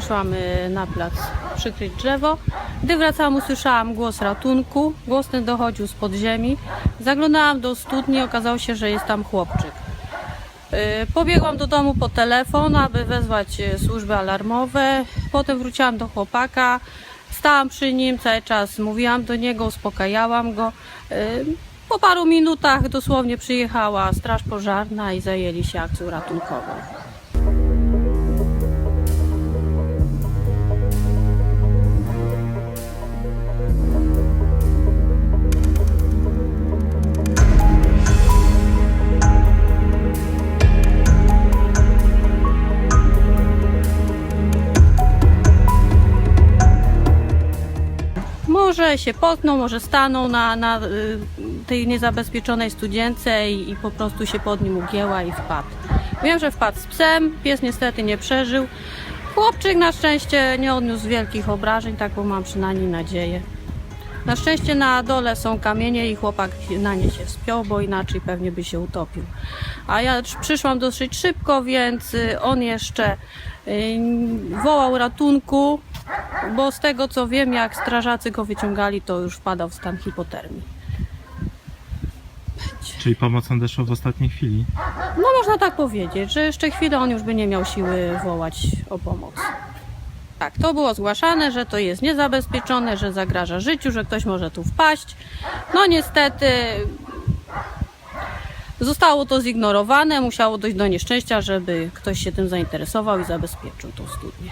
wyszłam y, na plac przykryć drzewo. Gdy wracałam, usłyszałam głos ratunku. Głos ten dochodził z podziemi. Zaglądałam do studni, okazało się, że jest tam chłopczyk. Y, Pobiegłam do domu po telefon, aby wezwać y, służby alarmowe. Potem wróciłam do chłopaka. Stałam przy nim cały czas, mówiłam do niego, uspokajałam go. Po paru minutach dosłownie przyjechała straż pożarna i zajęli się akcją ratunkową. Może się potknął, może stanął na, na y, tej niezabezpieczonej studience i, i po prostu się pod nim ugięła i wpadł. Wiem, że wpadł z psem, pies niestety nie przeżył. Chłopczyk na szczęście nie odniósł wielkich obrażeń, taką mam przynajmniej nadzieję. Na szczęście na dole są kamienie i chłopak na nie się wspiął, bo inaczej pewnie by się utopił. A ja przyszłam dosyć szybko, więc y, on jeszcze y, wołał ratunku, bo z tego co wiem, jak strażacy go wyciągali, to już wpadał w stan hipotermii. Czyli pomoc nadeszła w ostatniej chwili. No można tak powiedzieć, że jeszcze chwilę on już by nie miał siły wołać o pomoc. Tak, to było zgłaszane, że to jest niezabezpieczone, że zagraża życiu, że ktoś może tu wpaść. No niestety zostało to zignorowane, musiało dojść do nieszczęścia, żeby ktoś się tym zainteresował i zabezpieczył tą studnię.